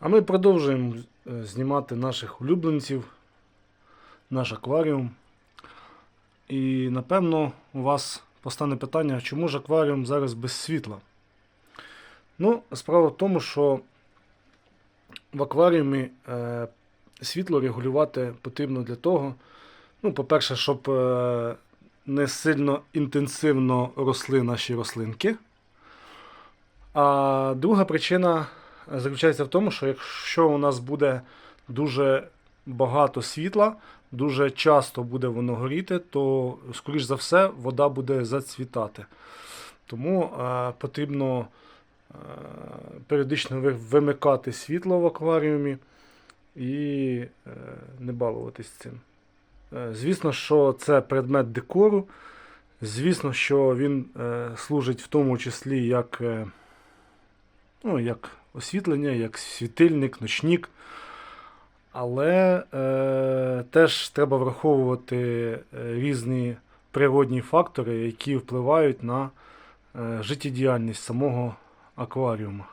А ми продовжуємо е, знімати наших улюбленців, наш акваріум. І напевно у вас постане питання, чому ж акваріум зараз без світла? Ну, справа в тому, що в акваріумі е, світло регулювати потрібно для того, ну, по-перше, щоб е, не сильно інтенсивно росли наші рослинки. А друга причина заключається в тому, що якщо у нас буде дуже багато світла, дуже часто буде воно горіти, то, скоріш за все, вода буде зацвітати. Тому е, потрібно е, періодично вимикати світло в акваріумі і е, не балуватись цим. Е, Звісно, що це предмет декору. Звісно, що він е, служить в тому числі як, е, ну, як освітлення, як світильник, ночник. Але е, теж треба враховувати е, різні природні фактори, які впливають на е, життєдіяльність самого акваріуму.